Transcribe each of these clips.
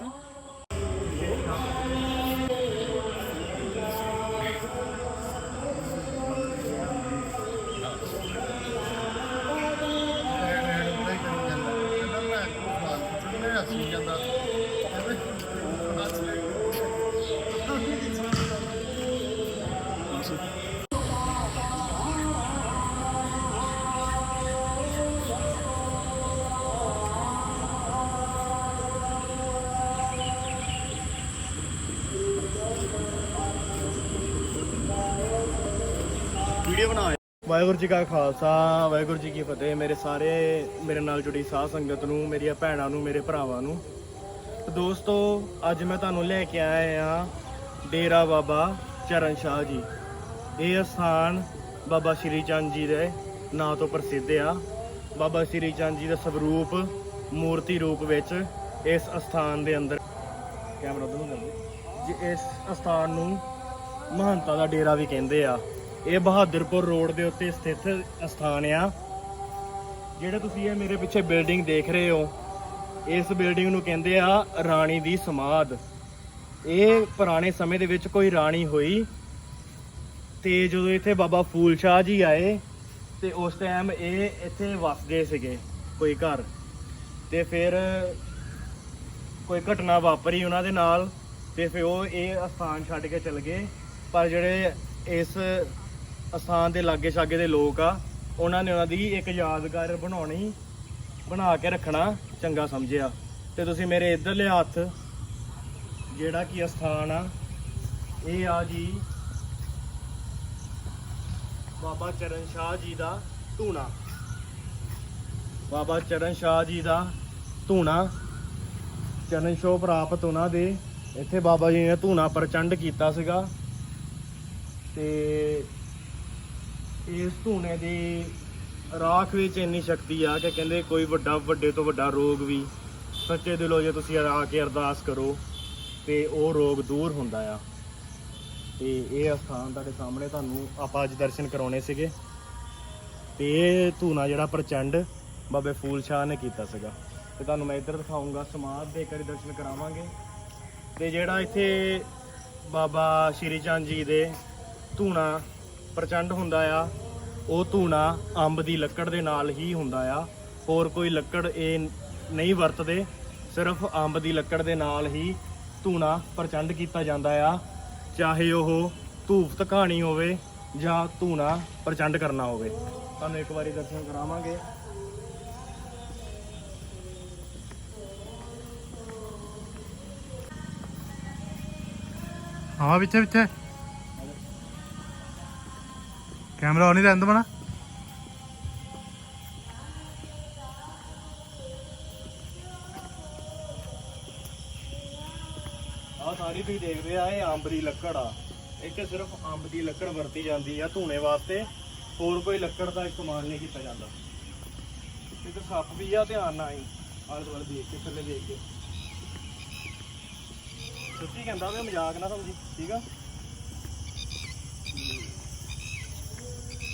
있어? Thank you. Video ਬਣਾ ਵਾਹਿਗੁਰੂ ਜੀ ਕਾ ਖਾਲਸਾ, ਵਾਹਿਗੁਰੂ ਜੀ ਕੀ ਫਤਿਹ। ਮੇਰੇ ਸਾਰੇ, ਮੇਰੇ ਨਾਲ ਜੁੜੀ ਸਾਧ ਸੰਗਤ ਨੂੰ, ਮੇਰੀਆਂ ਭੈਣਾਂ ਨੂੰ, ਮੇਰੇ ਭਰਾਵਾਂ ਨੂੰ। ਦੋਸਤੋ, ਅੱਜ ਮੈਂ ਤੁਹਾਨੂੰ ਲੈ ਕੇ ਆਇਆ ਆ ਡੇਰਾ ਬਾਬਾ ਚਰਨ ਸ਼ਾਹ ਜੀ। ਇਹ ਸਥਾਨ ਬਾਬਾ ਸ਼੍ਰੀ ਚੰਦ ਜੀ ਦੇ ਨਾਂ ਤੋਂ ਪ੍ਰਸਿੱਧ ਆ। ਬਾਬਾ ਸ਼੍ਰੀ ਚੰਦ ਜੀ ਦਾ ਸਵਰੂਪ ਮੂਰਤੀ ਰੂਪ ਵਿੱਚ ਇਸ ਸਥਾਨ ਦੇ ਅੰਦਰ ਕੈਮਰਾ ਉਧਰ ਨੂੰ ਕਰ ਦੇ ਜੀ, ਇਸ ਸਥਾਨ ਨੂੰ ਮਹੰਤਾ ਦਾ ਡੇਰਾ ਵੀ ਕਹਿੰਦੇ ਆ। ਇਹ ਬਹਾਦਰਪੁਰ ਰੋਡ ਦੇ ਉੱਤੇ ਸਥਿਤ ਸਥਾਨ ਆ। ਜਿਹੜਾ ਤੁਸੀਂ ਇਹ ਮੇਰੇ ਪਿੱਛੇ ਬਿਲਡਿੰਗ ਦੇਖ ਰਹੇ ਹੋ, ਇਸ ਬਿਲਡਿੰਗ ਨੂੰ ਕਹਿੰਦੇ ਆ ਰਾਣੀ ਦੀ ਸਮਾਧ। ਇਹ ਪੁਰਾਣੇ ਸਮੇਂ ਦੇ ਵਿੱਚ ਕੋਈ ਰਾਣੀ ਹੋਈ ਤੇ ਜਦੋਂ ਇੱਥੇ ਬਾਬਾ ਫੂਲ ਸ਼ਾਹ ਜੀ ਆਏ ਤੇ ਉਸ ਟਾਈਮ ਇਹ ਇੱਥੇ ਵਸਦੇ ਸੀਗੇ ਕੋਈ ਘਰ। ਤੇ ਫਿਰ ਕੋਈ ਘਟਨਾ ਵਾਪਰੀ ਉਹਨਾਂ ਦੇ ਨਾਲ ਤੇ ਫਿਰ ਉਹ ਇਹ ਸਥਾਨ ਛੱਡ ਕੇ ਚਲ ਗਏ। ਪਰ ਜਿਹੜੇ ਇਸ ਅਸਥਾਨ ਦੇ ਲਾਗੇ ਛਾਗੇ ਦੇ ਲੋਕ ਆ, ਉਹਨਾਂ ਨੇ ਉਹਨਾਂ ਦੀ ਇੱਕ ਯਾਦਗਾਰ ਬਣਾਉਣੀ, ਬਣਾ ਕੇ ਰੱਖਣਾ ਚੰਗਾ ਸਮਝਿਆ। ਤੇ ਤੁਸੀਂ ਮੇਰੇ ਇਧਰਲੇ ਹੱਥ, ਜਿਹੜਾ ਕਿ ਅਸਥਾਨ ਆ, ਇਹ ਆ ਜੀ ਬਾਬਾ ਚਰਨ ਸ਼ਾਹ ਜੀ ਦਾ ਧੂਣਾ। ਬਾਬਾ ਚਰਨ ਸ਼ਾਹ ਜੀ ਦਾ ਧੂਣਾ, ਚਰਨ ਸ਼ੋ ਪ੍ਰਾਪਤ ਉਹਨਾਂ ਦੇ, ਇੱਥੇ ਬਾਬਾ ਜੀ ਨੇ ਧੂਣਾ ਪ੍ਰਚੰਡ ਕੀਤਾ ਸੀਗਾ। ਤੇ ਇਸ ਧੂਣੇ ਦੀ ਰਾਖ ਵਿੱਚ ਇੰਨੀ ਸ਼ਕਤੀ ਆ ਕਿ ਕਹਿੰਦੇ ਕੋਈ ਵੱਡਾ, ਵੱਡੇ ਤੋਂ ਵੱਡਾ ਰੋਗ ਵੀ ਸੱਚੇ ਦਿਲੋਂ ਜੇ ਤੁਸੀਂ ਆ ਕੇ ਅਰਦਾਸ ਕਰੋ ਤੇ ਉਹ ਰੋਗ ਦੂਰ ਹੁੰਦਾ ਆ। ਤੇ ਇਹ ਅਸਥਾਨ ਤੁਹਾਡੇ ਸਾਹਮਣੇ ਤੁਹਾਨੂੰ ਆਪਾਂ ਅੱਜ ਦਰਸ਼ਨ ਕਰਾਉਣੇ ਸੀਗੇ। ਤੇ ਇਹ ਧੂਣਾ ਜਿਹੜਾ ਪ੍ਰਚੰਡ ਬਾਬੇ ਫੂਲ ਸ਼ਾਹ ਨੇ ਕੀਤਾ ਸੀਗਾ। ਤੇ ਤੁਹਾਨੂੰ ਮੈਂ ਇੱਧਰ ਦਿਖਾਉਂਗਾ ਸਮਾਧ ਦੇ ਕਰੀ ਦਰਸ਼ਨ ਕਰਾਵਾਂਗੇ। ਤੇ ਜਿਹੜਾ ਇੱਥੇ ਬਾਬਾ ਸ਼੍ਰੀ ਚੰਦ ਜੀ ਦੇ ਧੂਣਾ ਪ੍ਰਚੰਡ ਹੁੰਦਾ ਆ। ਉਹ ਧੂਣਾ ਅੰਬ ਦੀ ਲੱਕੜ ਦੇ ਨਾਲ ਹੀ ਹੁੰਦਾ ਆ। ਹੋਰ ਕੋਈ ਲੱਕੜ ਇਹ ਨਹੀਂ ਵਰਤਦੇ। ਸਿਰਫ ਅੰਬ ਦੀ ਲੱਕੜ ਦੇ ਨਾਲ ਹੀ ਧੂਣਾ ਪ੍ਰਚੰਡ ਕੀਤਾ ਜਾਂਦਾ ਆ। ਚਾਹੇ ਉਹ ਧੂਫ ਤਕਾਣੀ ਹੋਵੇ ਜਾਂ ਧੂਣਾ ਪ੍ਰਚੰਡ ਕਰਨਾ ਹੋਵੇ। ਤੁਹਾਨੂੰ ਇੱਕ ਵਾਰੀ ਦਰਸ਼ਨ ਕਰਾਵਾਂਗੇ। ਹਾਂ ਵਿੱਚ ਵਿੱਚ ਕੈਮਰਾ ਆਨ ਹੀ ਰਹਿੰਦਾ ਬਣਾ ਆਹ ਸਾਰੀ ਤੁਸੀਂ ਦੇਖਦੇ ਆ, ਇਹ ਅੰਬ ਦੀ ਲੱਕੜ ਆ। ਇੱਥੇ ਸਿਰਫ ਅੰਬ ਦੀ ਲੱਕੜ ਵਰਤੀ ਜਾਂਦੀ ਆ ਧੂਣੇ ਵਾਸਤੇ। ਹੋਰ ਕੋਈ ਲੱਕੜ ਦਾ ਇਸਤੇਮਾਲ ਨਹੀਂ ਕੀਤਾ ਜਾਂਦਾ। ਇੱਕ ਸੱਪ ਵੀ ਆ, ਧਿਆਨ ਨਾਲ ਹੀ ਆਲੇ ਦੁਆਲੇ ਦੇਖ ਕੇ, ਥੱਲੇ ਦੇਖ ਕੇ। ਸੱਚੀ ਕਹਿੰਦਾ ਵੀ ਮਜ਼ਾਕ ਨਾ ਸਮਝੀ, ਠੀਕ ਆ?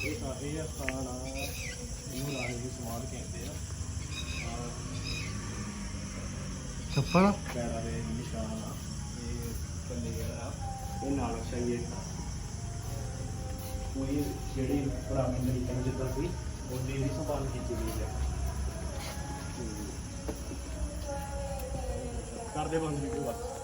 ਇਹ ਸਾ ਇਹ ਸਥਾਨ ਆ ਇਹਨੂੰ ਰਾਣੀ ਦੀ ਸਮਾਧ ਕਹਿੰਦੇ ਆ। ਆਹ ਚੱਪਲ? ਪੈਰਾਂ ਦੇ ਨਿਸ਼ਾਨ ਆ ਇਹ ਕੰਨੇ ਜਿਹੜਾ ਇਹ ਨਾਲ ਸ਼ਾਇਦ ਕੋਈ ਜਿਹੜੀ ਪੁਰਾਣੀ ਜਿੱਦਾਂ ਸੀ ਉਹਦੀ ਵੀ ਸੰਭਾਲ ਕੀਤੀ ਗਈ ਹੈ। ਤੇ ਕਰਦੇ ਬੰਦ ਵੀਡੀਓ ਬਸ।